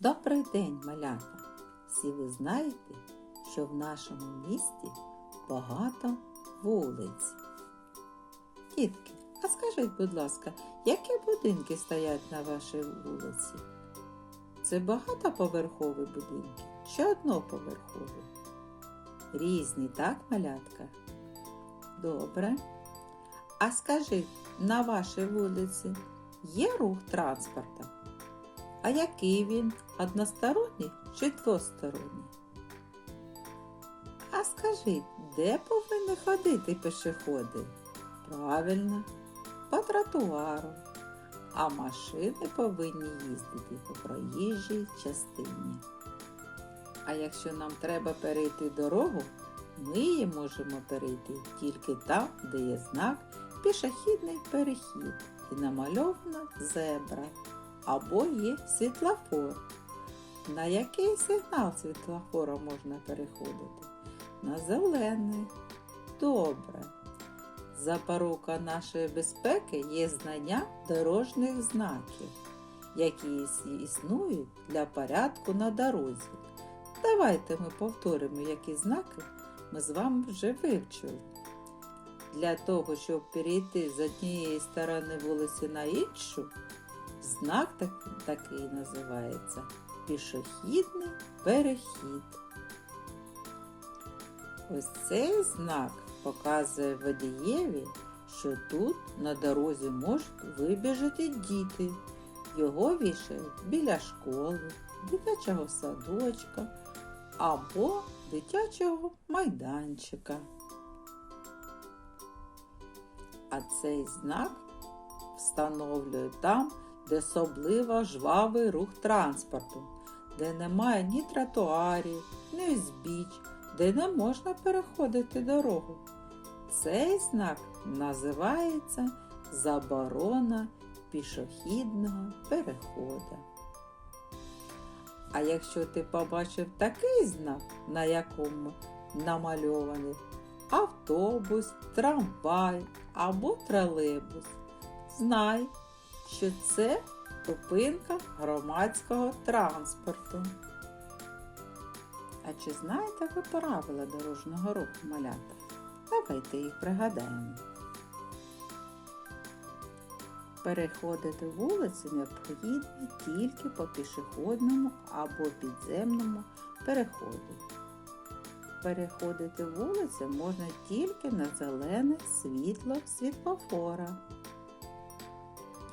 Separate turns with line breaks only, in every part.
Добрий день, малята! Всі ви знаєте, що в нашому місті багато вулиць. Дітки, а скажіть, будь ласка, які будинки стоять на вашій вулиці? Це багатоповерхові будинки чи одноповерхові? Різні, так, малятка? Добре. А скажіть, на вашій вулиці є рух транспорту? А який він? Односторонній чи двосторонній? А скажіть, де повинні ходити пішоходи? Правильно, по тротуару. А машини повинні їздити по проїжджій частині. А якщо нам треба перейти дорогу, ми її можемо перейти тільки там, де є знак пішохідний перехід і намальована зебра або є світлофор. На який сигнал світлофора можна переходити? На зелений. Добре. Запорука нашої безпеки є знання дорожніх знаків, які існують для порядку на дорозі. Давайте ми повторимо, які знаки ми з вами вже вивчили. Для того, щоб перейти з однієї сторони вулиці на іншу, знак так- такий називається пішохідний перехід. Ось цей знак показує водієві, що тут на дорозі можуть вибіжати діти. Його вішають біля школи, дитячого садочка або дитячого майданчика. А цей знак встановлюють там, де особливо жвавий рух транспорту, де немає ні тротуарів, ні узбіч, де не можна переходити дорогу. Цей знак називається заборона пішохідного переходу. А якщо ти побачив такий знак, на якому намальований автобус, трамвай або тролейбус, знай, що це зупинка громадського транспорту. А чи знаєте ви правила дорожнього руху малята? Давайте їх пригадаємо. Переходити вулицю необхідно тільки по пішохідному або підземному переходу. Переходити вулицю можна тільки на зелене світло світлофора.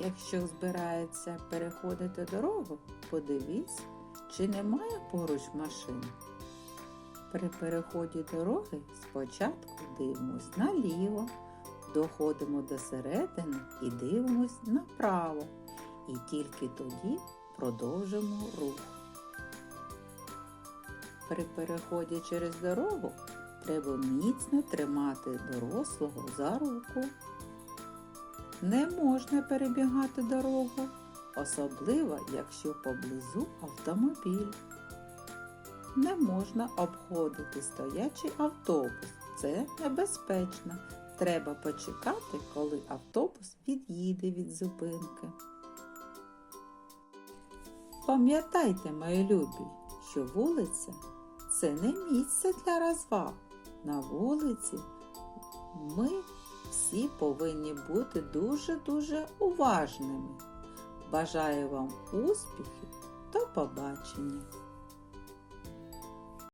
Якщо збирається переходити дорогу, подивіться, чи немає поруч машин. При переході дороги спочатку дивимось наліво, доходимо до середини і дивимось направо. І тільки тоді продовжимо рух. При переході через дорогу треба міцно тримати дорослого за руку. Не можна перебігати дорогу, особливо якщо поблизу автомобіль. Не можна обходити стоячий автобус. Це небезпечно. Треба почекати, коли автобус від'їде від зупинки. Пам'ятайте, мої любі, що вулиця це не місце для розваг. На вулиці ми всі повинні бути дуже-дуже уважними. Бажаю вам успіхів. та побачення!